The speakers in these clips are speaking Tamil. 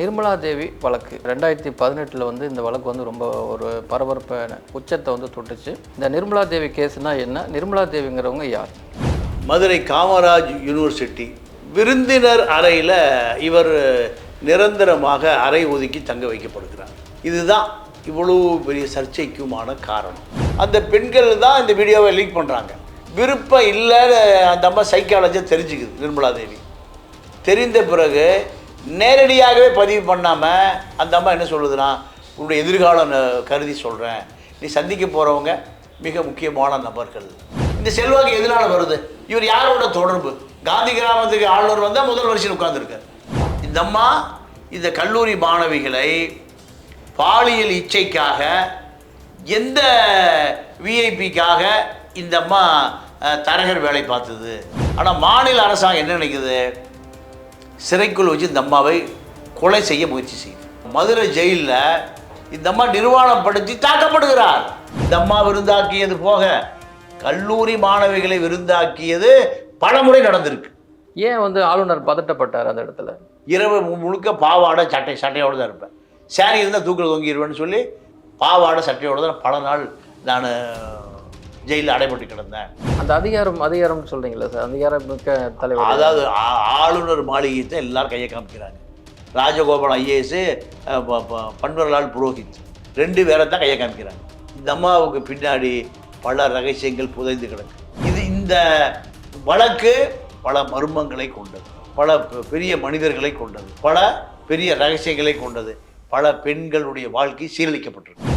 நிர்மலா தேவி வழக்கு. ரெண்டாயிரத்தி பதினெட்டில் வந்து இந்த வழக்கு வந்து ரொம்ப ஒரு பரபரப்பான உச்சத்தை வந்து தொட்டுச்சு. இந்த நிர்மலா தேவி கேஸ்னா என்ன? நிர்மலா தேவிங்கிறவங்க யார்? மதுரை காமராஜ் யூனிவர்சிட்டி விருந்தினர் அறையில் இவர் நிரந்தரமாக அறை ஒதுக்கி தங்க வைக்கப்படுகிறார். இதுதான் இவ்வளவு பெரிய சர்ச்சைக்குமான காரணம். அந்த பெண்கள் தான் இந்த வீடியோவை லீக் பண்ணுறாங்க விருப்பம் இல்லைன்னு அந்த அம்மா சைக்காலஜியாக தெரிஞ்சுக்குது நிர்மலா தேவி. தெரிந்த பிறகு நேரடியாகவே பதிவு பண்ணாமல் அந்த அம்மா என்ன சொல்லுதுன்னா உன்னுடைய எதிர்காலம் கருதி சொல்கிறேன் நீ சந்திக்க போகிறவங்க மிக முக்கியமான நபர்கள். இந்த செல்வாக்கு எதனால் வருது? இவர் யாரோட தொடர்பு? காந்தி கிராமத்துக்கு ஆளுநர் வந்தால் முதல் வரிசையில் உட்காந்துருக்கார் இந்த அம்மா இந்த கல்லூரி மாணவிகளை பாலியல் இச்சைக்காக எந்த விஐபிக்காக இந்த அம்மா தரகர் வேலை பார்த்தது? ஆனால் மாநில அரசாங்கம் என்ன நினைக்குது? சிறைக்குள் வச்சு இந்த அம்மாவை கொலை செய்ய முயற்சி செய்யுது மதுரை ஜெயிலில் இந்த அம்மா நிர்வாணப்படுத்தி தாக்கப்படுகிறார். இந்த அம்மா விருந்தாக்கியது போக கல்லூரி மாணவிகளை விருந்தாக்கியது பலமுறை நடந்திருக்கு. ஏன் வந்து ஆளுநர் பதட்டப்பட்டார் அந்த இடத்துல? இரவு முழுக்க பாவாடை சட்டை சட்டையோடு தான் இருப்பேன். சாரி இருந்தால் தூக்கில் தொங்கிடுவேன்னு சொல்லி பாவாடை சட்டையோடு தான் பல நாள் நான் ஜெயிலில் அடைபட்டு கிடந்தேன். அந்த அதிகாரம் அதிகாரம்னு சொல்றீங்களா சார்? அதிகாரம் மிக்க தலைவர். அதாவது ஆ- ஆளுநர் மாளிகை தான் எல்லாரும் கையை காமிக்கிறாங்க. ராஜகோபால் ஐஏஎஸ் பன்வர்லால் புரோஹித். ரெண்டு பேரை தான் கையை காமிக்கிறாங்க. இந்த அம்மாவுக்கு பின்னாடி பல ரகசியங்கள் புதைந்து கிடக்கு. இது இந்த வழக்கு பல மர்மங்களை கொண்டது. பல பெரிய மனிதர்களை கொண்டது. பல பெரிய ரகசியங்களை கொண்டது. பல பெண்களுடைய வாழ்க்கை சீரழிக்கப்பட்டிருக்கு.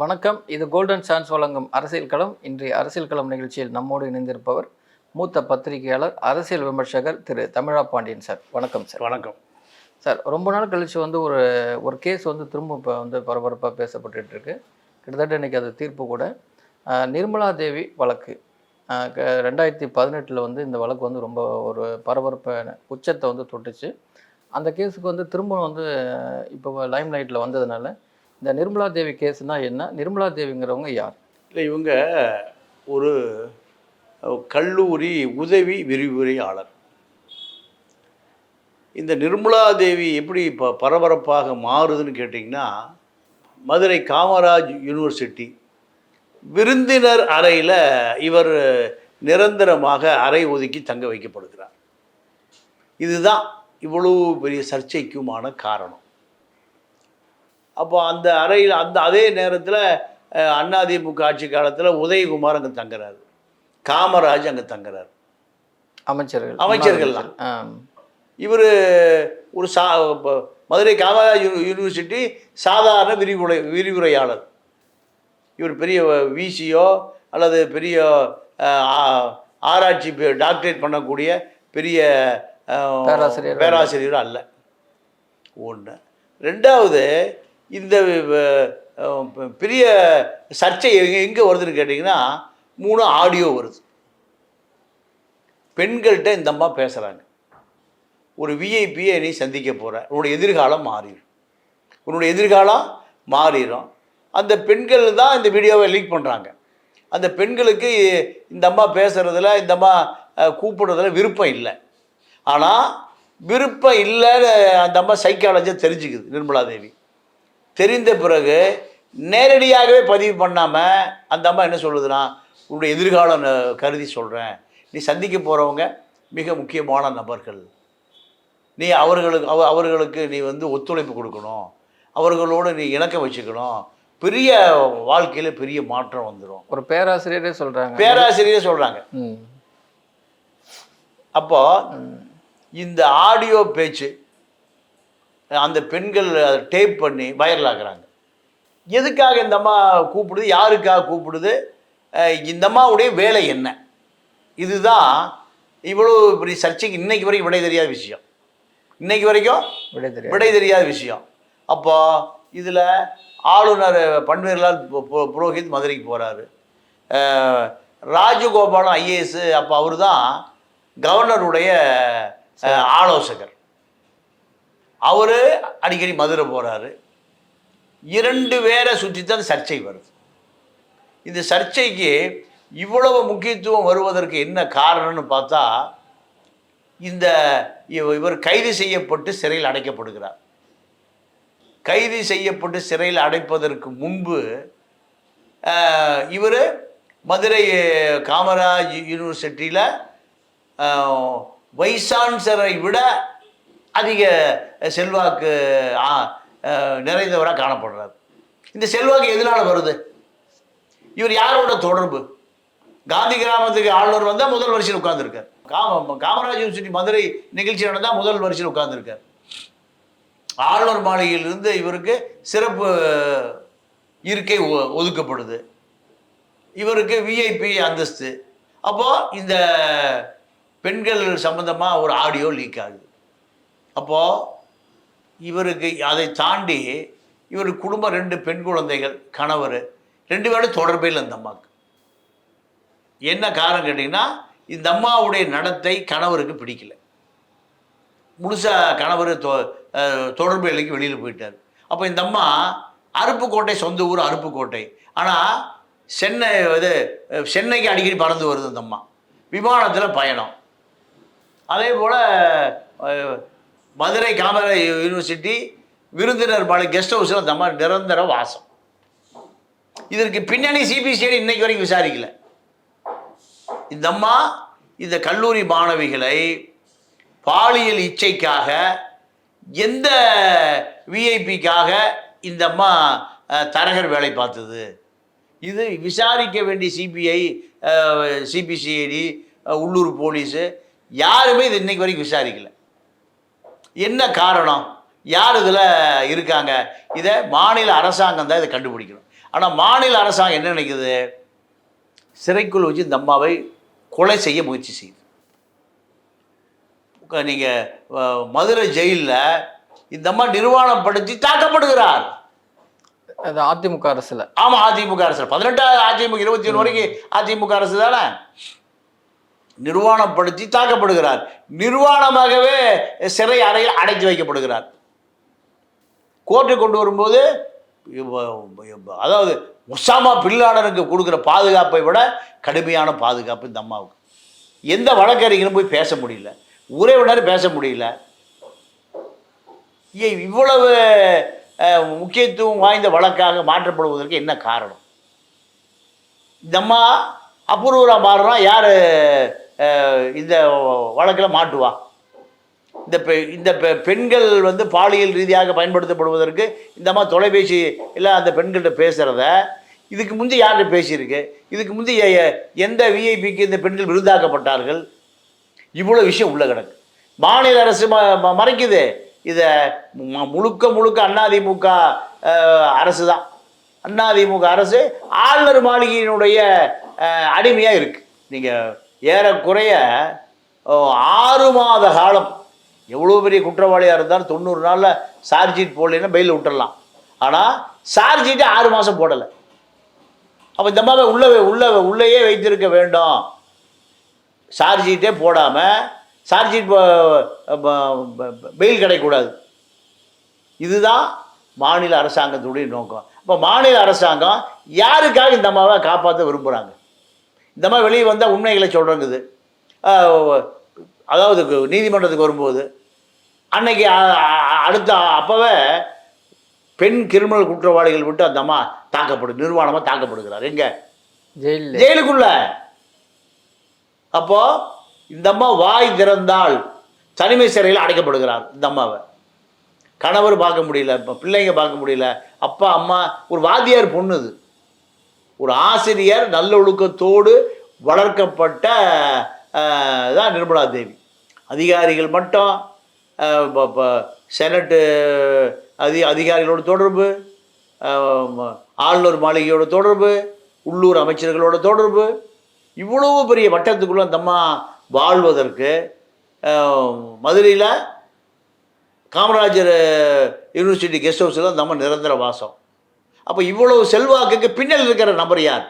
வணக்கம். இது கோல்டன் சான்ஸ் வழங்கும் அரசியல் களம். இன்றைய அரசியல் களம் நிகழ்ச்சியில் நம்மோடு இணைந்திருப்பவர் மூத்த பத்திரிகையாளர் அரசியல் விமர்சகர் திரு தமிழா பாண்டியன் சார். வணக்கம் சார். வணக்கம். சார் ரொம்ப நாள் கழிச்சு வந்து ஒரு ஒரு கேஸ் வந்து திரும்ப இப்போ வந்து பரபரப்பாக பேசப்பட்டுட்டு இருக்கு கிட்டத்தட்ட இன்னைக்கு அது தீர்ப்பு கூட. நிர்மலா தேவி வழக்கு. ரெண்டாயிரத்தி பதினெட்டில் வந்து இந்த வழக்கு வந்து ரொம்ப ஒரு பரபரப்பான உச்சத்தை வந்து தொட்டுச்சு. அந்த கேஸுக்கு வந்து திரும்ப வந்து இப்போ லைம் லைட்டில் வந்ததுனால இந்த நிர்மலா தேவி கேஸ்னால் என்ன? நிர்மலா தேவிங்கிறவங்க யார்? இல்லை இவங்க ஒரு கல்லூரி உதவி விரிவுரையாளர். இந்த நிர்மலா தேவி எப்படி இப்போ பரபரப்பாக மாறுதுன்னு கேட்டிங்கன்னா மதுரை காமராஜ் யூனிவர்சிட்டி விருந்தினர் அறையில் இவர் நிரந்தரமாக அறை ஒதுக்கி தங்க வைக்கப்படுகிறார். இதுதான் இவ்வளவு பெரிய சர்ச்சைக்குமான காரணம். அப்போ அந்த அறையில் அந்த அதே நேரத்தில் அதிமுக ஆட்சி காலத்தில் உதயகுமார் அங்கே தங்குறாரு. காமராஜ் அங்கே தங்குறாரு. அமைச்சர்கள். அமைச்சர்கள்லாம். இவர் ஒரு சா இப்போ மதுரை காமராஜ் யூனிவர்சிட்டி சாதாரண விரிவுரை விரிவுரையாளர். இவர் பெரிய விசியோ அல்லது பெரிய ஆராய்ச்சி டாக்டரேட் பண்ணக்கூடிய பெரிய பேராசிரியர் பேராசிரியர் அல்ல. ஒன்று ரெண்டாவது இந்த பெரிய சர்ச்சை எங்கே எங்கே வருதுன்னு கேட்டிங்கன்னா மூணு ஆடியோ வருது. பெண்கள்கிட்ட இந்த அம்மா பேசுகிறாங்க ஒரு விஐபியை நீ சந்திக்க போகிற உன்னோட எதிர்காலம் மாறிடும். உன்னுடைய எதிர்காலம் மாறிடும். அந்த பெண்கள் தான் இந்த வீடியோவை லீக் பண்ணுறாங்க அந்த பெண்களுக்கு இந்த அம்மா பேசுகிறதுல இந்த அம்மா கூப்பிடுறதுல விருப்பம் இல்லை. ஆனால் விருப்பம் இல்லைன்னு அந்த அம்மா சைக்காலஜியாக தெரிஞ்சுக்குது நிர்மலா தேவி. தெரிந்த பிறகு நேரடியாகவே பதிவு பண்ணாமல் அந்த அம்மா என்ன சொல்லுதுன்னா உன்னுடைய எதிர்காலம் கருதி சொல்கிறேன் நீ சந்திக்க போகிறவங்க மிக முக்கியமான நபர்கள். நீ அவர்களுக்கு அவ அவர்களுக்கு நீ வந்து ஒத்துழைப்பு கொடுக்கணும். அவர்களோடு நீ இணக்கம் வச்சுக்கணும். பெரிய வாழ்க்கையில் பெரிய மாற்றம் வந்துடும் ஒரு பேராசிரியரே சொல்றாங்க. பேராசிரியரே சொல்கிறாங்க. அப்போ இந்த ஆடியோ பேச்சு அந்த பெண்கள் அதை டேப் பண்ணி வைரல் ஆக்குறாங்க எதுக்காக இந்த அம்மா கூப்பிடுது? யாருக்காக கூப்பிடுது? இந்த அம்மாவுடைய வேலை என்ன? இதுதான் இவ்வளோ இப்படி சர்ச்சைக்கு இன்னைக்கு வரைக்கும் விடை தெரியாத விஷயம். இன்னைக்கு வரைக்கும் விடை தெரியாது. விடை தெரியாத விஷயம். அப்போ இதில் ஆளுநர் பன்வேர்லால் புரோஹித் மதுரைக்கு போகிறாரு ராஜகோபாலம் ஐஏஎஸ் அப்போ அவர் தான் கவர்னருடைய ஆலோசகர். அவர் அடிக்கடி மதுரை போகிறாரு இரண்டு பேரை சுற்றி தான் சர்ச்சை வருது. இந்த சர்ச்சைக்கு இவ்வளவு முக்கியத்துவம் வருவதற்கு என்ன காரணம்னு பார்த்தா இந்த இவ- இவர் கைது செய்யப்பட்டு சிறையில் அடைக்கப்படுகிறார். கைது செய்யப்பட்டு சிறையில் அடைப்பதற்கு முன்பு இவர் மதுரை காமராஜ் யூனிவர்சிட்டியில் வைசான்சரை விட அதிக செல்வாக்கு ஆ, நிறைந்தவராக காணப்படுறார். இந்த செல்வாக்கு எதனால் வருது? இவர் யாரோட தொடர்பு? காந்தி கிராமத்துக்கு ஆளுநர் வந்தால் முதல் வரிசையில் உட்கார்ந்துருக்கார். காம காமராஜ் யூனிவர்சிட்டி மதுரை நிகழ்ச்சி நடந்தால் முதல் வரிசையில் உட்கார்ந்துருக்கார். ஆளுநர் மாளிகையிலிருந்து இவருக்கு சிறப்பு இருக்கை ஒ- ஒதுக்கப்படுது. இவருக்கு விஐபி அந்தஸ்து. அப்போது இந்த பெண்கள் சம்பந்தமாக ஒரு ஆடியோ லீக் ஆகுது. அப்போது இவருக்கு அதை தாண்டி இவர் குடும்பம் ரெண்டு பெண் குழந்தைகள் கணவர். ரெண்டு பேரும் தொடர்பே இல்லை இந்த அம்மாவுக்கு என்ன காரணம் கேட்டிங்கன்னா இந்த அம்மாவுடைய நடத்தை கணவருக்கு பிடிக்கல. முழுசாக கணவர் தொ தொடர்பு எல்லைக்கு வெளியில் போயிட்டார். அப்போ இந்த அம்மா அருப்புக்கோட்டை சொந்த ஊர் அருப்புக்கோட்டை. ஆனால் சென்னை இது சென்னைக்கு அடிக்கடி பறந்து வருது இந்த அம்மா. விமானத்தில் பயணம். அதே போல் மதுரை காமராஜ் யூனிவர்சிட்டி விருந்தினர் மாலை கெஸ்ட் ஹவுஸில் அந்த அம்மா நிரந்தர வாசம். இதற்கு பின்னணி சிபிசிஐடி இன்னைக்கு வரைக்கும் விசாரிக்கல. இந்த அம்மா இந்த கல்லூரி மாணவிகளை பாலியல் இச்சைக்காக எந்த விஐபிக்காக இந்த அம்மா தரகர் வேலை பார்த்தது? இது விசாரிக்க வேண்டிய சிபிஐ சிபிசிஐடி உள்ளூர் போலீஸு யாருமே இது இன்னைக்கு வரைக்கும் விசாரிக்கலை. என்ன காரணம்? யார் இதில் இருக்காங்க? இதை மாநில அரசாங்கம் தான் இதை கண்டுபிடிக்கணும். ஆனால் மாநில அரசாங்கம் என்ன நினைக்குது? சிறைக்குள் வச்சு இந்த அம்மாவை கொலை செய்ய முயற்சி செய்யுது. நீங்கள் மதுரை ஜெயிலில் இந்த அம்மா நிர்வாணப்படுத்தி தாக்கப்படுகிறார். அது அதிமுக அரசுல. ஆமாம் அதிமுக அரசு பதினெட்டாவது அதிமுக இருபத்தி ஒன்று வரைக்கும் அதிமுக அரசு தானே? நிர்வாணப்படுத்தி தாக்கப்படுகிறார். நிர்வாணமாகவே சிறை அறையில் அடைத்து வைக்கப்படுகிறார். கோர்ட்டு கொண்டு வரும்போது அதாவது உசாமா பில்லாடனுக்கு கொடுக்குற பாதுகாப்பை விட கடுமையான பாதுகாப்பு இந்த அம்மாவுக்கு. எந்த வழக்கறிஞரும் போய் பேச முடியல. உறவினர் பேச முடியல. இவ்வளவு முக்கியத்துவம் வாய்ந்த வழக்காக மாற்றப்படுவதற்கு என்ன காரணம்? இந்த அம்மா அபூர்வராக மாறுனா யார்? இந்த வழக்கில் மாட்டுவா. இந்த பெ இந்த பெ பெண்கள் வந்து பாலியல் ரீதியாக பயன்படுத்தப்படுவதற்கு இந்த மாதிரி தொலைபேசி இல்லை அந்த பெண்கள்கிட்ட பேசுகிறத இதுக்கு முந்தி யார்கிட்ட பேசியிருக்கு? இதுக்கு முந்தி எ- எந்த விஐபிக்கு இந்த பெண்கள் விருதாக்கப்பட்டார்கள் இவ்வளோ விஷயம் உள்ள கிடக்கு. மாநில அரசு ம ம- மறைக்குது. இதை முழுக்க முழுக்க அதிமுக அரசு தான் அதிமுக அரசு ஆளுநர் மாளிகையினுடைய அடிமையாக இருக்குது நீங்கள் ஏறக்குறைய ஆறு மாத காலம். எவ்வளோ பெரிய குற்றவாளியாக இருந்தாலும் தொண்ணூறு நாளில் சார்ஜீட் போடலைன்னா பெயில் விட்டுடலாம் ஆனால் சார்ஜீட்டே ஆறு மாதம் போடலை. அப்போ இந்த மாதிரி உள்ளே உள்ளே உள்ளேயே வைத்திருக்க வேண்டும். சார்ஜீட்டே போடாமல் சார்ஜீட் பெயில் கிடைக்கக்கூடாது. இதுதான் மாநில அரசாங்கத்துடைய நோக்கம். இப்போ மாநில அரசாங்கம் யாருக்காக இந்த அம்மாவை காப்பாற்ற விரும்புகிறாங்க இந்த மாதிரி வெளியே வந்தால் உண்மைகளை சொல்கிறங்குது அதாவது நீதிமன்றத்துக்கு வரும்போது அன்னைக்கு அடுத்த அப்போவே பெண் கிரிமினல் குற்றவாளிகள் விட்டு அந்த அம்மா தாக்கப்படு நிர்வாணமாக தாக்கப்படுகிறார். எங்கே? ஜெயிலில். ஜெயிலுக்குள்ள. அப்போ இந்த அம்மா வாய் திறந்தால் தனிமை சிறையில் அடைக்கப்படுகிறார் இந்த அம்மாவை. கணவர் பார்க்க முடியல இப்போ பிள்ளைங்க பார்க்க முடியல அப்பா அம்மா ஒரு வாத்தியார் பொண்ணு இது. ஒரு ஆசிரியர் நல்லொழுக்கத்தோடு வளர்க்கப்பட்ட தான் நிர்மலா தேவி. அதிகாரிகள் மட்டும் செனட்டு அதி அதிகாரிகளோட தொடர்பு ஆளுநர் மாளிகையோட தொடர்பு உள்ளூர் அமைச்சர்களோட தொடர்பு இவ்வளவு பெரிய வட்டத்துக்குள்ளே அந்த அம்மா வாழ்வதற்கு மதுரையில் காமராஜர் யூனிவர்சிட்டி கெஸ்ட் ஹவுஸில் அந்த அம்மா நிரந்தர வாசம். அப்போ இவ்வளவு செல்வாக்குக்கு பின்னல் இருக்கிற நபர் யார்?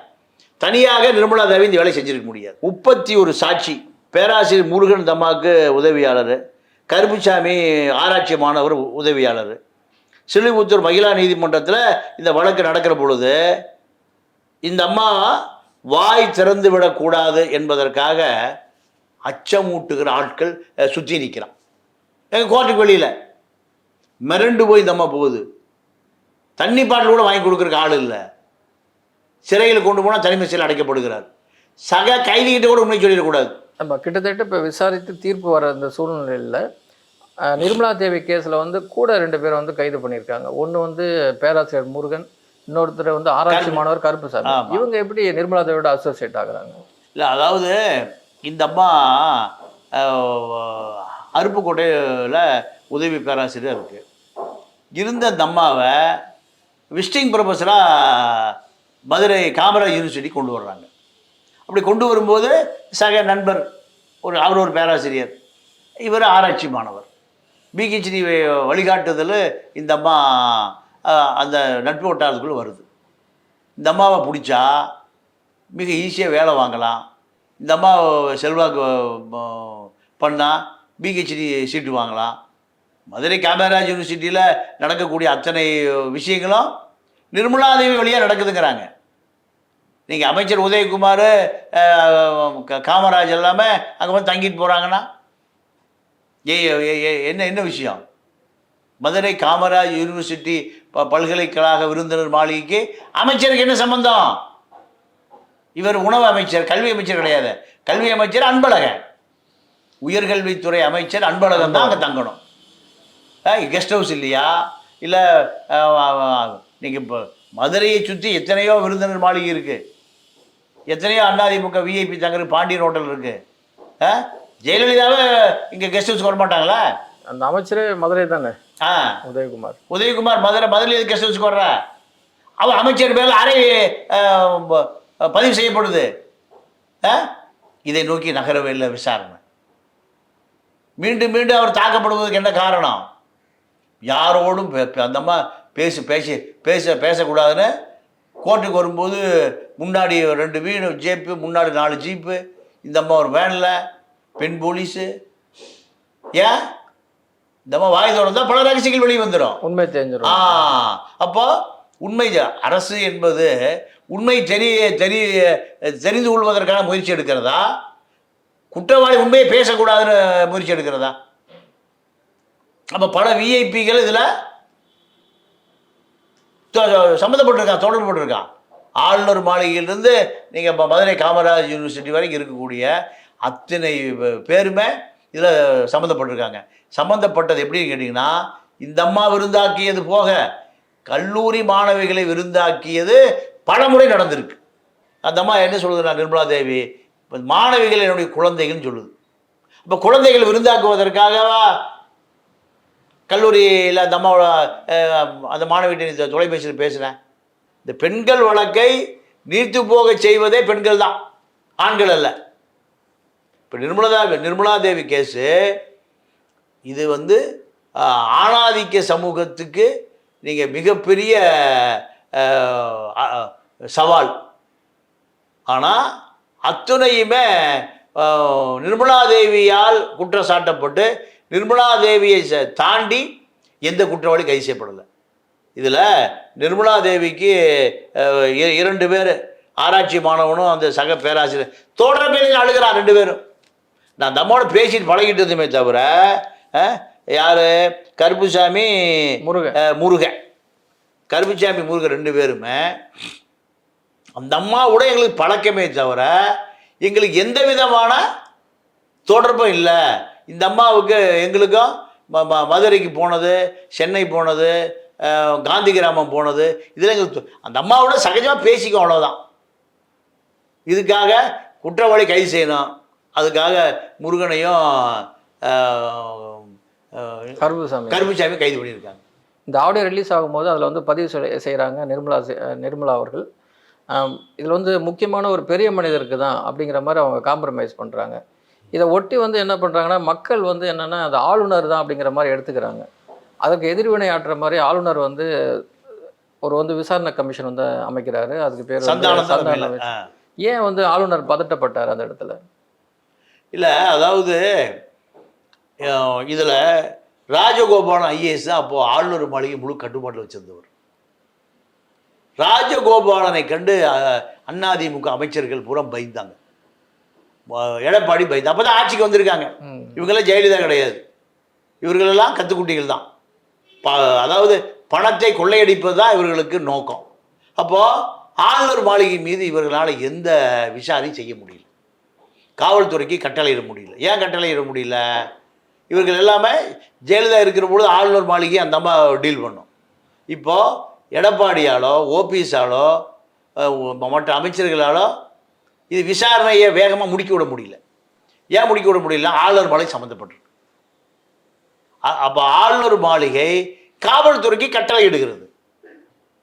தனியாக நிர்மலா தேவி இந்த வேலை செஞ்சிருக்க முடியாது. முப்பத்தி ஒரு சாட்சி. பேராசிரியர் முருகன் இந்த அம்மாவுக்கு உதவியாளர். கருப்புசாமி ஆராய்ச்சி மாணவர் உதவியாளர். சிறுமுத்தூர் மகிழா நீதிமன்றத்தில் இந்த வழக்கு நடக்கிற பொழுது இந்த அம்மா வாய் திறந்து விடக்கூடாது என்பதற்காக அச்சமூட்டுகிற ஆட்கள் சுற்றி நிற்கிறான் எங்கள் கோர்ட்டுக்கு வெளியில். மிரண்டு போய் இந்த அம்மா போகுது. தண்ணி பாட்டில் கூட வாங்கி கொடுக்குறக்கு ஆள் இல்லை. சிறையில் கொண்டு போனால் தனிமை சிறையில் அடைக்கப்படுகிறார். சக கைதிகிட்ட கூட உண்மை சொல்லிடக்கூடாது. நம்ம கிட்டத்தட்ட இப்போ விசாரித்து தீர்ப்பு வர இந்த சூழ்நிலையில் நிர்மலா தேவி கேஸில் வந்து கூட ரெண்டு பேரை வந்து கைது பண்ணியிருக்காங்க. ஒன்று வந்து பேராசிரியர் முருகன் இன்னொருத்தர் வந்து ஆராய்ச்சி மாணவர் கருப்புசாமி. இவங்க எப்படி நிர்மலா தேவியோட அசோசியேட் ஆகுறாங்க? இல்லை அதாவது இந்த அம்மா அருப்புக்கோட்டையில் உதவி பேராசிரியர் இருக்குது இருந்த அந்த அம்மாவை விசிட்டிங் ப்ரொஃபஸராக மதுரை காமராஜ் யூனிவர்சிட்டி கொண்டு வர்றாங்க. அப்படி கொண்டு வரும்போது சக நண்பர் ஒரு அவர் ஒரு பேராசிரியர். இவர் ஆராய்ச்சி மாணவர். பிஹெச்டி வழிகாட்டுதல் இந்த அம்மா அந்த நட்பு வட்டாரத்துக்குள்ளே வருது. இந்த அம்மாவை பிடிச்சா மிக ஈஸியாக வேலை வாங்கலாம். இந்த அம்மா செல்வாக்கு பண்ணால் பிஹெச்டி சீட்டு வாங்கலாம். மதுரை காமராஜ் யூனிவர்சிட்டியில் நடக்கக்கூடிய அத்தனை விஷயங்களும் நிர்மலாதேவி வழியாக நடக்குதுங்கிறாங்க. நீங்கள் அமைச்சர் உதயகுமார் காமராஜ் எல்லாமே அங்கே வந்து தங்கிட்டு போகிறாங்கன்னா ஏ- என்ன என்ன விஷயம்? மதுரை காமராஜ் யூனிவர்சிட்டி ப பல்கலைக்கழக விருந்தினர் மாளிகைக்கு அமைச்சருக்கு என்ன சம்பந்தம்? இவர் உணவு அமைச்சர் கல்வி அமைச்சர் கிடையாது. கல்வி அமைச்சர் அன்பழகன். உயர்கல்வித்துறை அமைச்சர் அன்பழகன் தான் அங்கே தங்கணும். கெஸ்ட் ஹவுஸ் இல்லையா? இல்லை நீங்கள் இப்போ மதுரையை சுற்றி எத்தனையோ விருந்தினர் மாளிகை இருக்குது எத்தனையோ அதிமுக விஐபி தங்குற பாண்டியன் ஹோட்டல் இருக்குது ஜெயலலிதாவே இங்கே கெஸ்ட் ஹவுஸ் வர மாட்டாங்களா அந்த அமைச்சரே மதுரை தானே? ஆ. உதயகுமார். உதயகுமார் மதுரை மதுரையில் கெஸ்ட் ஹவுஸ்க்கு வர்ற? அவர் அமைச்சர் மேல அறை பதிவு செய்யப்படுது. ஆ? இதை நோக்கி நகரவே இல்லை விசாரணை. மீண்டும் மீண்டும் அவர் தாக்கப்படுவதற்கு என்ன காரணம்? யாரோடும் அந்த அம்மா பேசி பேசி பேச பேசக்கூடாதுன்னு கோர்ட்டுக்கு வரும்போது முன்னாடி ரெண்டு வீடு ஜீப்பு முன்னாடி நாலு ஜீப்பு இந்த அம்மா ஒரு வேனில் பெண் போலீஸு. ஏன்? இந்த அம்மா வாய் திறந்தா பல ரகசியங்கள் வெளியே வந்துடும் உண்மை ஆ தெரிஞ்சிடும் அப்போ உண்மை அரசு என்பது உண்மை தெரிய தெரிய தெரிந்து கொள்வதற்கான முயற்சி எடுக்கிறதா? குற்றவாளி உண்மையை பேசக்கூடாதுன்னு முயற்சி எடுக்கிறதா? அப்போ பல விஐபிகள் இதில் சம்மந்தப்பட்டிருக்கான் தொடர்புபட்டிருக்கான் ஆளுநர் மாளிகையிலிருந்து நீங்கள் இப்போ மதுரை காமராஜ் யூனிவர்சிட்டி வரைக்கும் இருக்கக்கூடிய அத்தனை பேருமே இதில் சம்மந்தப்பட்டிருக்காங்க. சம்மந்தப்பட்டது எப்படின்னு கேட்டிங்கன்னா இந்த அம்மா விருந்தாக்கியது போக கல்லூரி மாணவிகளை விருந்தாக்கியது பலமுறை நடந்திருக்கு. அந்த அம்மா என்ன நான் நிர்மலா தேவி மாணவிகள் என்னுடைய குழந்தைகள்னு சொல்லுது. இப்போ குழந்தைகள் விருந்தாக்குவதற்காகவா கல்லூரியில் அந்த அம்மாவோட அந்த மாணவியிட்ட தொலைபேசியில் பேசுகிறேன் இந்த பெண்கள் வழக்கை நீர்த்து போக செய்வதே பெண்கள் தான் ஆண்கள் அல்ல. இப்போ நிர்மலா நிர்மலா தேவி கேஸு இது வந்து ஆணாதிக்க சமூகத்துக்கு நீங்கள் மிகப்பெரிய சவால். ஆனால் அத்துணையுமே நிர்மலா தேவியால் குற்றம் சாட்டப்பட்டு நிர்மலா தேவியை தாண்டி எந்த குற்றவாளி கைது செய்யப்படலை. இதில் நிர்மலா தேவிக்கு இரண்டு பேர் ஆராய்ச்சி மாணவனும் அந்த சக பேராசிரியர் தொடர பேரில் அழுகிறா ரெண்டு பேரும். நான் அந்த அம்மாவோட பேசிட்டு பழகிட்டு இருந்தேமே தவிர யாரு? கருப்புசாமி முருகன். அஹ், முருகன். கருப்புசாமி முருகன் ரெண்டு பேருமே அந்த அம்மாவோட எங்களுக்கு பழக்கமே தவிர எங்களுக்கு எந்த விதமான தொடர்பும் இல்லை. இந்த அம்மாவுக்கு எங்களுக்கும் மதுரைக்கு போனது சென்னை போனது காந்தி கிராமம் போனது இதில் எங்களுக்கு அந்த அம்மாவோட சகஜமாக பேசிக்கும் அவ்வளோதான் இதுக்காக குற்றவாளி கைது செய்யணும். அதுக்காக முருகனையும் கருப்புசாமி. கருப்புசாமி கைது பண்ணியிருக்காங்க. இந்த ஆடியோ ரிலீஸ் ஆகும்போது அதில் வந்து பதிவு செய்- செய்கிறாங்க நிர்மலா நிர்மலா அவர்கள். இதில் வந்து முக்கியமான ஒரு பெரிய மனிதருக்கு தான் அப்படிங்கிற மாதிரி அவங்க காம்ப்ரமைஸ் பண்ணுறாங்க இதை ஒட்டி வந்து என்ன பண்ணுறாங்கன்னா மக்கள் வந்து என்னென்னா அது ஆளுநர் தான் அப்படிங்கிற மாதிரி எடுத்துக்கிறாங்க. அதுக்கு எதிர்வினை ஆற்றுற மாதிரி ஆளுநர் வந்து ஒரு வந்து விசாரணை கமிஷன் வந்து அமைக்கிறாரு. அதுக்கு பேர் சந்தான. ஏன் வந்து ஆளுநர் பதட்டப்பட்டார் அந்த இடத்துல? இல்லை அதாவது இதில் ராஜகோபாலன் ஐஏஎஸ் தான் அப்போது ஆளுநர் மாளிகை முழு கட்டுப்பாட்டில் வச்சிருந்தவர். ராஜகோபாலனை கண்டு அஹ், அதிமுக அமைச்சர்கள் பூரா பயந்தாங்க. எடப்பாடி பயந்து அப்போ தான் ஆட்சிக்கு வந்திருக்காங்க. இவங்கெல்லாம் ஜெயலலிதா கிடையாது. இவர்களெல்லாம் கத்துக்குட்டிகள் தான். ப அதாவது பணத்தை கொள்ளையடிப்பது தான் இவர்களுக்கு நோக்கம். அப்போது ஆளுநர் மாளிகை மீது இவர்களால் எந்த விசாரணையும் செய்ய முடியல. காவல்துறைக்கு கட்டளையிட முடியல. ஏன் கட்டளையிட முடியல? இவர்கள் எல்லாமே ஜெயலலிதா இருக்கிற பொழுது ஆளுநர் மாளிகை அந்த அம்மா டீல் பண்ணும். இப்போது எடப்பாடியாலோ ஓபிஎஸாலோ மற்ற அமைச்சர்களாலோ இது விசாரணையை வேகமாக முடிக்க விட முடியல. ஏன் முடிக்க விட முடியல ஆளுநர் மாளிகை சம்மந்தப்பட்டிருக்கு அப்போ ஆளுநர் மாளிகை காவல்துறைக்கு கட்டளை இடுகிறது.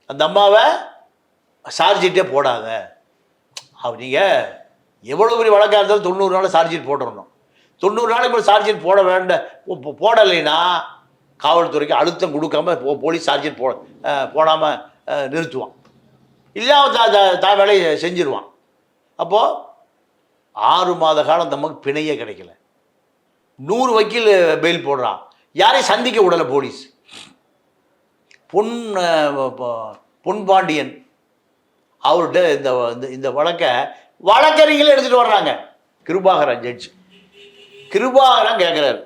அந்த அம்மாவை சார்ஜிட்டே போடாத. அப்படிங்க எவ்வளோ பெரிய வழக்காக இருந்தாலும் தொண்ணூறு நாள் சார்ஜிட் போட்டுடணும் தொண்ணூறு நாளைக்கு மேலே சார்ஜிட் போட வேண்ட போடலைன்னா காவல்துறைக்கு அழுத்தம் கொடுக்காம போ போலீஸ் சார்ஜிட் போ போடாமல் நிறுத்துவான். இல்லாமல் தா- தா- தான் வேலையை செஞ்சிருவான். அப்போது ஆறு மாத காலம் நமக்கு பிணையே கிடைக்கல. நூறு வக்கீல் பெயில் போடுறான். யாரையும் சந்திக்க விடலை போலீஸ். பொன் பொன்பாண்டியன் பாண்டியன் அவர்கிட்ட இந்த இந்த- இந்த வழக்கை வழக்கறிஞர்கள் எடுத்துகிட்டு வர்றாங்க. கிருபாகரன் ஜட்ஜ். கிருபாகரன் கேட்குறாரு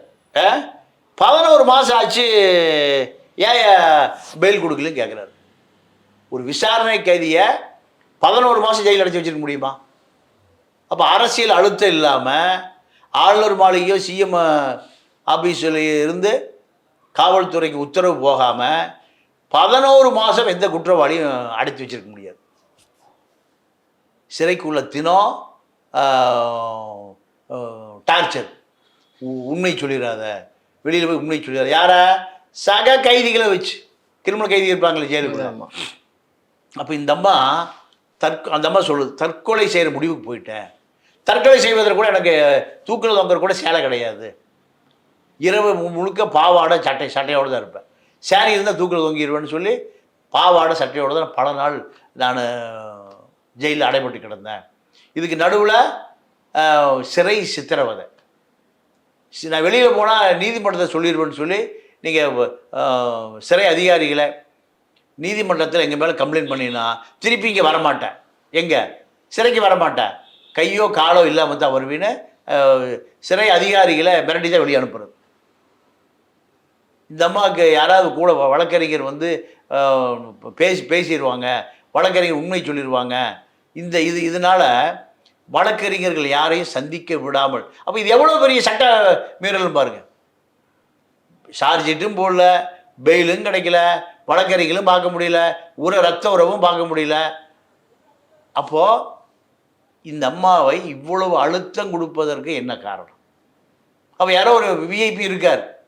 பதினோரு மாதம் ஆச்சு ஏன் பெயில் கொடுக்கலன்னு கேட்குறாரு ஒரு விசாரணை கைதியை பதினோரு மாதம் ஜெயில் அடைச்சி வச்சிருக்க முடியுமா? அப்போ அரசியல் அழுத்தம் இல்லாமல் ஆளுநர் மாளிகையோ சிஎம் ஆஃபீஸில் இருந்து காவல்துறைக்கு உத்தரவு போகாமல் பதினோரு மாதம் எந்த குற்றவாளியும் அடைச்சி வச்சிருக்க முடியாது. சிறைக்குள்ள தினம் டார்ச்சர் உண்மை சொல்லிடாத. வெளியில் போய் உண்மை சொல்லிடாத. யாரை? சக கைதிகளை வச்சு. கிரிமினல் கைதி இருப்பாங்களே ஜெயிலுக்குள்ள. ஆமாம் அப்போ இந்த அம்மா தற்கொ அந்த அம்மா சொல்லுது தற்கொலை செய்கிற முடிவுக்கு போயிட்டேன். தற்கொலை செய்வதற்கு கூட எனக்கு தூக்கில் தொங்குற கூட சேலை கிடையாது. இரவு மு- முழுக்க பாவாடை சட்டை சட்டையோடு தான் இருப்பேன். சேரீ இருந்தால் தூக்கில் தொங்கிடுவேன்னு சொல்லி பாவாடை சட்டையோடு தான் பல நாள் நான் ஜெயிலில் அடைபட்டு கிடந்தேன். இதுக்கு நடுவில் சிறை சித்திரவதை. நான் வெளியில் போனால் நீதிமன்றத்தை சொல்லிடுவேன்னு சொல்லி நீங்கள் சிறை அதிகாரிகளை நீதிமன்றத்தில் எங்கள் மேலே கம்ப்ளைண்ட் பண்ணினா திருப்பி இங்கே வரமாட்டேன். எங்கே? சிறைக்கு வரமாட்டேன். கையோ காலோ இல்லாமல் தான் வருவீன்னு சிறை அதிகாரிகளை மிரட்டி தான் வெளியே அனுப்புறது இந்த அம்மாவுக்கு யாராவது கூட வழக்கறிஞர் வந்து பேசி பேசிடுவாங்க வழக்கறிஞர் உண்மை சொல்லிடுவாங்க இந்த இது இதனால் வழக்கறிஞர்கள் யாரையும் சந்திக்க விடாமல் அப்போ இது எவ்வளோ பெரிய சட்ட மீறல்னு பாருங்கள் சார்ஜிட்டும் போடல பெயிலும் கிடைக்கல வழக்கறிஞர்களும் பார்க்க முடியல உர ரத்த உறவும் பார்க்க முடியல. அப்போது இந்த அம்மாவை இவ்வளவு அழுத்தம் கொடுப்பதற்கு என்ன காரணம்? அப்போ யாரோ ஒரு விஐபி இருக்கார்.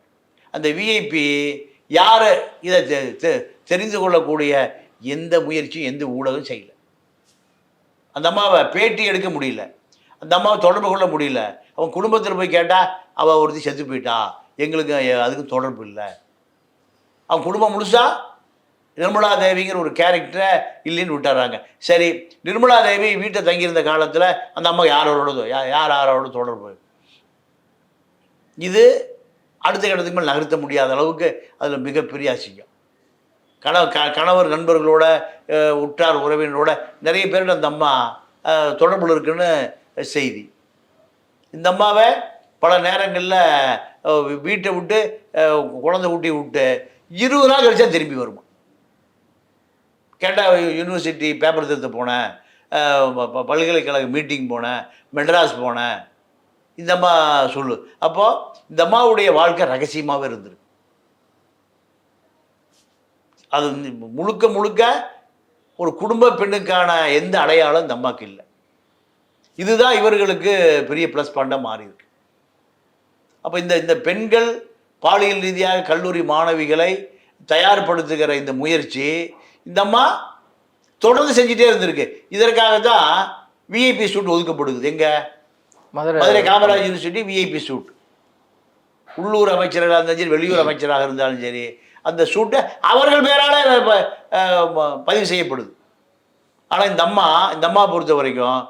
அந்த விஐபி யார்? இதை தெ- தெரிந்து கொள்ளக்கூடிய எந்த முயற்சியும் எந்த ஊடகம் செய்யல. அந்த அம்மாவை பேட்டி எடுக்க முடியல. அந்த அம்மாவை தொடர்பு கொள்ள முடியல. அவன் குடும்பத்தில் போய் கேட்டால் அவள் ஒருத்தி செத்து போயிட்டா. எங்களுக்கு அதுக்கும் தொடர்பு இல்லை. அவன் குடும்பம் முழுசா நிர்மலா தேவிங்கிற ஒரு கேரக்டரை இல்லைன்னு விட்டுறாங்க. சரி நிர்மலா தேவி வீட்டை தங்கியிருந்த காலத்தில் அந்த அம்மா யாரோடதோ யார் யார் யாரோட தொடர்பு? இது அடுத்த கட்டத்துக்கு மேல் நகர்த்த முடியாத அளவுக்கு அதில் மிகப்பெரிய அசிங்கம். கணவ க கணவர் நண்பர்களோட உற்றார் உறவினரோட நிறைய பேரோட அந்த அம்மா தொடர்பில் இருக்குன்னு செய்தி. இந்த அம்மாவை பல நேரங்களில் வீட்டை விட்டு குழந்தை ஊட்டி விட்டு இருபது நாள் கழிச்சா திரும்பி வருமா? கேட்டால் யூனிவர்சிட்டி பேப்பர் திருத்த போனேன். ப- பல்கலைக்கழக மீட்டிங் போனேன். மெட்ராஸ் போனேன். இந்த அம்மா சொல்லு. அப்போது இந்த அம்மாவுடைய வாழ்க்கை ரகசியமாகவே இருந்திருக்கு அது வந்து முழுக்க முழுக்க ஒரு குடும்ப பெண்ணுக்கான எந்த அடையாளம் இந்த அம்மாவுக்கு இல்லை. இதுதான் இவர்களுக்கு பெரிய ப்ளஸ் பாயிண்டாக மாறியிருக்கு அப்போ இந்த இந்த பெண்கள் பாலியல் ரீதியாக கல்லூரி மாணவிகளை தயார்படுத்துகிற இந்த முயற்சி இந்த அம்மா தொடர்ந்து செஞ்சுட்டே இருந்திருக்கு. இதற்காக தான் விஐபி சூட் ஒதுக்கப்படுது எங்க? Madurai. Madurai Kamaraj university VIP suite உள்ளூர் அமைச்சராக இருந்தாலும் சரி வெளியூர் அமைச்சராக இருந்தாலும் சரி அந்த சூட்டை அவர்கள் பேரால பதிவு செய்யப்படுது. ஆனால் இந்த அம்மா இந்த அம்மா பொறுத்த வரைக்கும்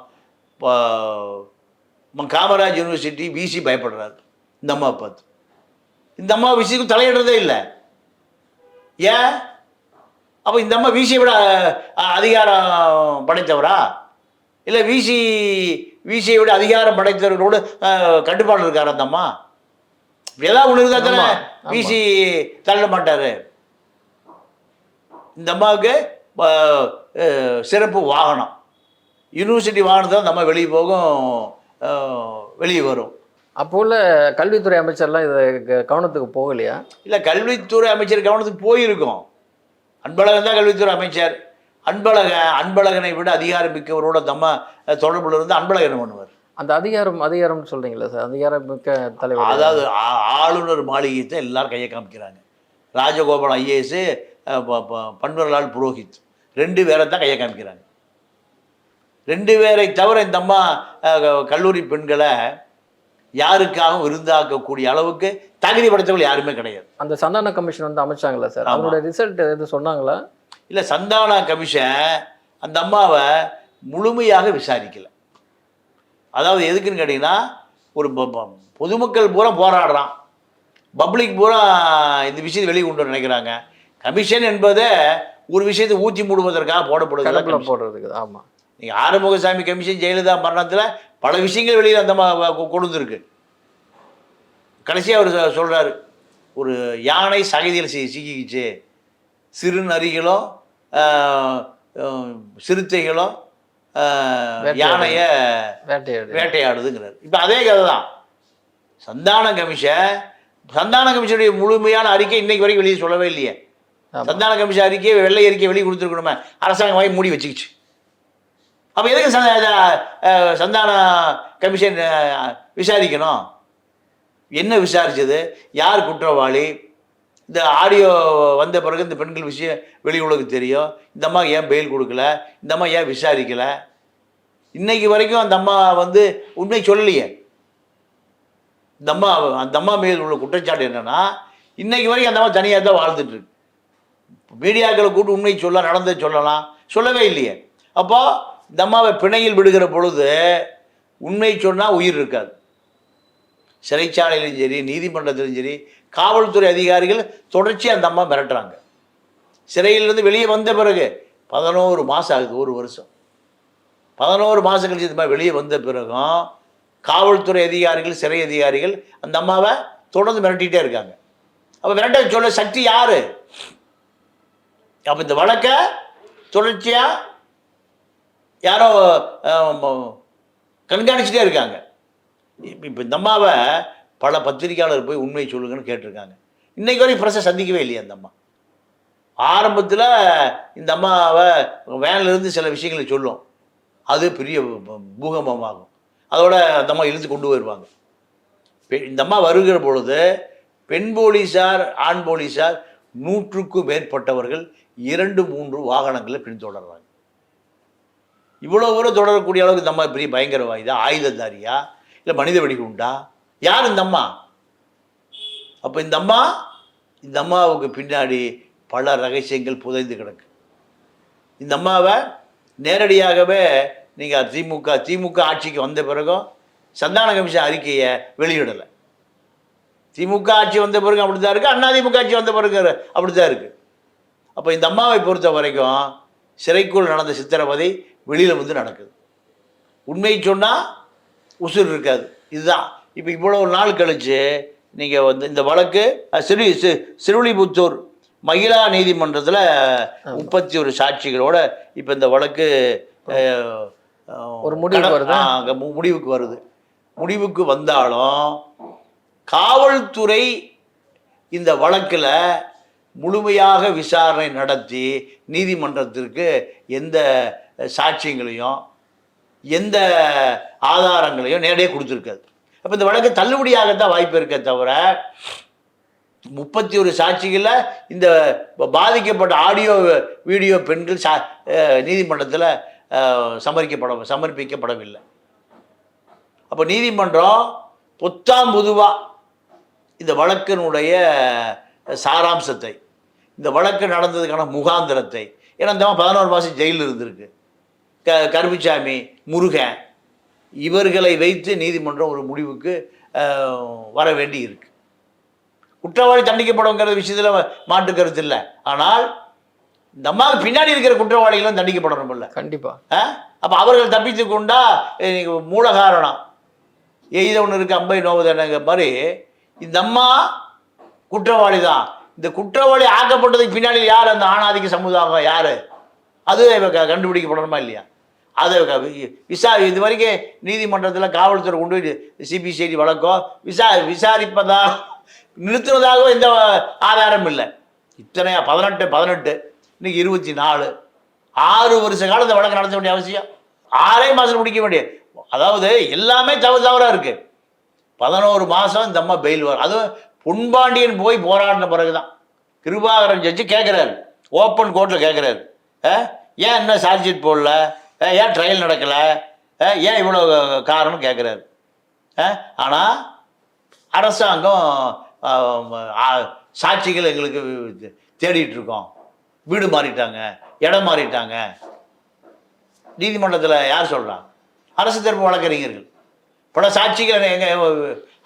காமராஜ் யூனிவர்சிட்டி விசி பயப்படுறாரு. இந்த அம்மா பார்த்து இந்த அம்மா விசிக்கு தலையிடுறதே இல்லை. ஏன்? அப்போ இந்த அம்மா விசியை விட அதிகாரம் படைத்தவரா? இல்லை விசி விசியை விட அதிகாரம் படைத்தவர்களோடு கட்டுப்பாடு இருக்காரு அந்த அம்மா? ஏதாவது ஒன்று இருந்தால் தானே. விசி தள்ள மாட்டார். இந்த அம்மாவுக்கு சிறப்பு வாகனம். யூனிவர்சிட்டி வாகனத்தை அந்த அம்மா வெளியே போகும் வெளியே வரும். அப்போ உள்ள கல்வித்துறை அமைச்சர்லாம் இதை கவனத்துக்கு போகலையா? இல்லை கல்வித்துறை அமைச்சர் கவனத்துக்கு போயிருக்கோம். அன்பழகன் தான் கல்வித்துறை அமைச்சர். அன்பழகன் அன்பழகனை விட அதிகாரம் மிக்கவரோட தம்ம தொடர்புல இருந்து அன்பழகன் என்ன பண்ணுவார். அந்த அதிகாரம் அதிகாரம்னு சொல்றீங்களா சார்? அதிகாரம் மிக்க தலைவர். அதாவது ஆளுநர் மாளிகைத்தை எல்லாரும் கையை காமிக்கிறாங்க. ராஜகோபால் ஐஏஎஸ் பன்வர்லால் புரோஹித். ரெண்டு பேரை தான் கையை காமிக்கிறாங்க. ரெண்டு பேரை தவிர இந்த அம்மா கல்லூரி பெண்களை யாருக்காகவும் விருந்தாக்கக்கூடிய அளவுக்கு தகுதி படைத்தவர்கள் யாருமே கிடையாது. அந்த சந்தான கமிஷன் வந்து அமைச்சாங்களா சார். அதோட ரிசல்ட் எதுவும் சொன்னாங்களா? இல்லை சந்தானா கமிஷன் அந்த அம்மாவை முழுமையாக விசாரிக்கல. அதாவது எதுக்குன்னு கேட்டிங்கன்னா ஒரு பொதுமக்கள் பூரா போராடுறான். பப்ளிக் பூரா இந்த விஷயத்தை வெளியே கொண்டு நினைக்கிறாங்க. கமிஷன் என்பதை ஒரு விஷயத்தை ஊற்றி மூடுவதற்காக போடப்படுது போடுறதுக்கு ஆமா. நீங்கள் ஆறுமுகசாமி கமிஷன் ஜெயலலிதா மரணத்தில் பல விஷயங்கள் வெளியில் அந்த கொண்டு வந்திருக்கு கடைசியாக அவர் சொல்கிறாரு ஒரு யானை சகதியில் சிக்கிக்கிச்சு. சிறு ஆஹ், வேட்டையாடு. யானையை வேட்டையாடு. வேட்டையாடுதுங்கிறார். இப்போ அதே கதை தான் சந்தான கமிஷன் சந்தான கமிஷனுடைய முழுமையான அறிக்கை இன்னைக்கு வரைக்கும் வெளியே சொல்லவே இல்லையே. சந்தான கமிஷன் அறிக்கையை வெள்ளை அறிக்கை வெளியே கொடுத்துருக்கணுமே. அரசாங்கம் வாங்கி மூடி வச்சுக்கிச்சு. அப்போ எதுக்கு சந்தான கமிஷன் விசாரிக்கணும்? என்ன விசாரிச்சது? யார் குற்றவாளி? இந்த ஆடியோ வந்த பிறகு இந்த பெண்கள் விஷயம் வெளி உலகம் தெரியும். இந்த அம்மா ஏன் பெயில் கொடுக்கல? இந்த அம்மா ஏன் விசாரிக்கல? இன்னைக்கு வரைக்கும் அந்த அம்மா வந்து உண்மை சொல்லலையே. இந்த அம்மா அந்த அம்மா மேல் உள்ள குற்றச்சாட்டு என்னன்னா இன்னைக்கு வரைக்கும் அந்த அம்மா தனியாக தான் வாழ்ந்துட்டு இருக்கு. மீடியாக்களை கூட்டு உண்மை சொல்ல நடந்ததை சொல்லலாம். சொல்லவே இல்லையே. அப்போ இந்த அம்மாவை பிணையில் விடுகிற பொழுது உண்மை சொன்னால் உயிர் இருக்காது. சிறைச்சாலையிலும் சரி நீதிமன்றத்திலும் சரி காவல்துறை அதிகாரிகள் தொடர்ச்சியாக அந்த அம்மா மிரட்டுறாங்க. சிறையிலிருந்து வெளியே வந்த பிறகு பதினோரு மாதம் ஆகுது ஒரு வருஷம். பதினோரு மாதம் கழிச்சு இந்த மாதிரி வெளியே வந்த பிறகும் காவல்துறை அதிகாரிகள் சிறை அதிகாரிகள் அந்த அம்மாவை தொடர்ந்து மிரட்டிகிட்டே இருக்காங்க. அப்போ மிரட்ட சொல்ல சக்தி யாரு? அப்போ இந்த வழக்கை தொடர்ச்சியாக யாரோ கண்காணிச்சுட்டே இருக்காங்க. இப்போ இந்த அம்மாவை பல பத்திரிக்கையாளர் போய் உண்மை சொல்லுங்கன்னு கேட்டிருக்காங்க. இன்றைக்கு வரைக்கும் பிரச்சனை சந்திக்கவே இல்லையா அந்த அம்மா. ஆரம்பத்தில் இந்த அம்மாவை வேன்ல இருந்து சில விஷயங்களை சொல்லும். அது பெரிய பூகம்பமாகும். அதோட அந்த அம்மா இழுத்து கொண்டு போயிடுவாங்க பெ- இந்த அம்மா வருகிற பொழுது பெண் போலீஸார் ஆண் போலீஸார் நூற்றுக்கும் மேற்பட்டவர்கள் இரண்டு மூன்று வாகனங்களை பின்தொடர்றாங்க. இவ்வளோ தூரம் தொடரக்கூடிய அளவுக்கு இந்த அம்மா பெரிய பயங்கரவாதிதா ஆயுததாரியா? இல்லை மனித வெடிகுண்டா யார் இந்த அம்மா? அப்போ இந்த அம்மா இந்த அம்மாவுக்கு பின்னாடி பல ரகசியங்கள் புதைந்து கிடக்கு. இந்த அம்மாவை நேரடியாகவே நீங்கள் திமுக திமுக ஆட்சிக்கு வந்த பிறகும் சந்தான கமிஷன் அறிக்கையை வெளியிடலை. திமுக ஆட்சி வந்த பிறகு அப்படி தான் இருக்குது அண்ணா ஆட்சி வந்த பிறகு அப்படி தான் இருக்குது அப்போ இந்த அம்மாவை பொறுத்த வரைக்கும் சிறைக்குள் நடந்த சித்திரவதை வெளியில் வந்து நடக்குது. உண்மை சொன்னால் உசுர் இருக்காது. இதுதான். இப்போ இவ்வளோ நாள் கழிச்சு நீங்கள் வந்து இந்த வழக்கு சிறு சி- சிறுவில்லிபுத்தூர் மகிழா நீதிமன்றத்தில் முப்பத்தி ஒரு சாட்சிகளோட இப்போ இந்த வழக்கு ஒரு முடிவுக்கு வருதா? முடிவுக்கு வருது. முடிவுக்கு வந்தாலும் காவல்துறை இந்த வழக்கில் முழுமையாக விசாரணை நடத்தி நீதிமன்றத்திற்கு எந்த சாட்சியங்களையும் எந்த ஆதாரங்களையும் நேரடியாக கொடுத்துருக்காது. அப்போ இந்த வழக்கு தள்ளுபடியாகத்தான் வாய்ப்பு இருக்கே தவிர முப்பத்தி ஒரு சாட்சிகளில் இந்த பாதிக்கப்பட்ட ஆடியோ வீடியோ பெண்கள் சா நீதிமன்றத்தில் சமர்ப்பிக்கப்பட சமர்ப்பிக்கப்படவில்லை. அப்போ நீதிமன்றம் பொத்தாம் புதுவாக இந்த வழக்கினுடைய சாராம்சத்தை இந்த வழக்கு நடந்ததுக்கான முகாந்திரத்தை ஏன்னா இந்த பதினோரு மாதம் ஜெயிலில் இருந்திருக்கு. க கருப்புசாமி முருகன் இவர்களை வைத்து நீதிமன்றம் ஒரு முடிவுக்கு வர வேண்டி இருக்கு குற்றவாளி தண்டிக்கப்படுங்கிற விஷயத்தில் மாற்று கருத்து இல்லை. ஆனால் அம்மாவுக்கு பின்னாடி இருக்கிற குற்றவாளிகளும் தண்டிக்கப்படணும்ல கண்டிப்பாக அப்போ அவர்கள் தப்பித்து கொண்டா மூல காரணம். எய்த ஒன்று இருக்கு அம்பை நோவுதனங்க மாதிரி இந்த அம்மா குற்றவாளி தான். இந்த குற்றவாளி ஆக்கப்பட்டதுக்கு பின்னாடி யார் அந்த ஆணாதிக்க சமுதாயம் யார்? அது கண்டுபிடிக்கப்படணுமா இல்லையா? அதை விசா இது வரைக்கும் நீதிமன்றத்தில் காவல்துறை கொண்டு போய் சிபிசிஐடி வழக்கம் விசா விசாரிப்பதா நிறுத்துவதாகவோ எந்த ஆதாரம் இல்லை. இத்தனையா? பதினெட்டு பதினெட்டு. இன்னைக்கு இருபத்தி நாலு. ஆறு வருஷ காலம் இந்த வழக்கு நடத்த வேண்டிய அவசியம். ஆறே மாதம் முடிக்க வேண்டிய அதாவது எல்லாமே தவறு தவறாக இருக்கு. பதினோரு மாதம் இந்த அம்மா பெயில் வரும் அதுவும் பொன்பாண்டியன் போய் போராடின பிறகு தான் கிருபாகரன் ஜட்ஜி கேட்குறாரு ஓப்பன் கோர்ட்டில் கேட்குறாரு ஏன் என்ன சார்ஜ் ஷீட் போடல? ஏன் ட்ரையல் நடக்கலை? ஏன் இவ்வளோ காரணம் கேட்குறாரு ஆனால் அரசாங்கம் சாட்சிகள் எங்களுக்கு தேடிட்டு இருக்கோம். வீடு மாறிட்டாங்க இடம் மாறிட்டாங்க. நீதிமன்றத்தில் யார் சொல்றா? அரசு தரப்பு வழக்கறிஞர்கள். பல சாட்சிகள் எங்கள்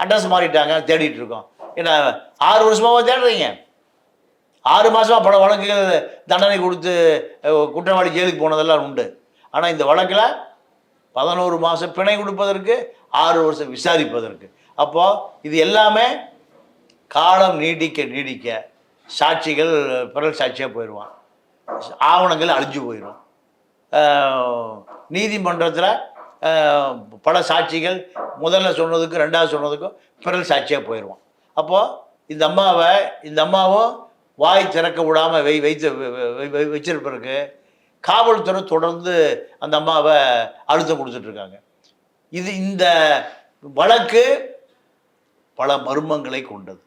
அட்ரஸ் மாறிட்டாங்க தேடிட்டு இருக்கோம். என்ன ஆறு வருஷமாவா தேடுறீங்க? ஆறு மாதமாக பல வழக்குகள் தண்டனை கொடுத்து குற்றவாளி ஜெயிலுக்கு போனதெல்லாம் உண்டு. ஆனால் இந்த வழக்கில் பதினோரு மாதம் பிணை கொடுப்பதற்கு ஆறு வருஷம் விசாரிப்பதற்கு அப்போ இது எல்லாமே காலம் நீடிக்க நீடிக்க சாட்சிகள் பிறல் சாட்சியாக போயிடுவான் ஆவணங்கள் அழிஞ்சு போயிடும் நீதிமன்றத்தில் பல சாட்சிகள் முதல்ல சொன்னதுக்கும் ரெண்டாவது சொன்னதுக்கும் பிறல் சாட்சியாக போயிடுவான் அப்போது இந்த அம்மாவை இந்த அம்மாவும் வாய் திறக்க விடாமல் வை வைத்து வச்சிருப்பதற்கு காவல்துறை தொடர்ந்து அந்த அம்மாவை அழுத்தம் கொடுத்துட்ருக்காங்க. இது இந்த வழக்கு பல மர்மங்களை கொண்டது.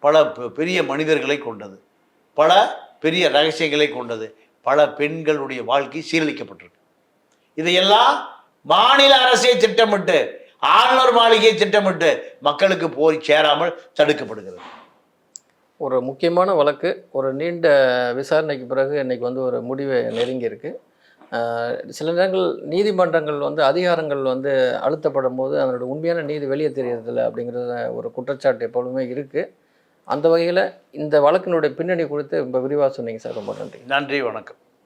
பல பெ- பெரிய மனிதர்களை கொண்டது. பல பெரிய ரகசியங்களை கொண்டது. பல பெண்களுடைய வாழ்க்கை சீரழிக்கப்பட்டிருக்கு. இதையெல்லாம் மாநில அரசே திட்டமிட்டு ஆளுநர் மாளிகை திட்டமிட்டு மக்களுக்கு போய் சேராமல் தடுக்கப்படுகிறது. ஒரு முக்கியமான வழக்கு ஒரு நீண்ட விசாரணைக்கு பிறகு இன்னைக்கு வந்து ஒரு முடிவை நெருங்கியிருக்கு. சில நேரங்கள் நீதிமன்றங்கள் வந்து அதிகாரங்கள் வந்து அழுத்தப்படும் போது அதனோட உண்மையான நீதி வெளியே தெரியறதில்ல அப்படிங்கிறத ஒரு குற்றச்சாட்டு எப்பொழுதுமே இருக்குது அந்த வகையில் இந்த வழக்கினுடைய பின்னணி குறித்து ரொம்ப விரிவாக சொன்னீங்க சார். ரொம்ப நன்றி. நன்றி வணக்கம்.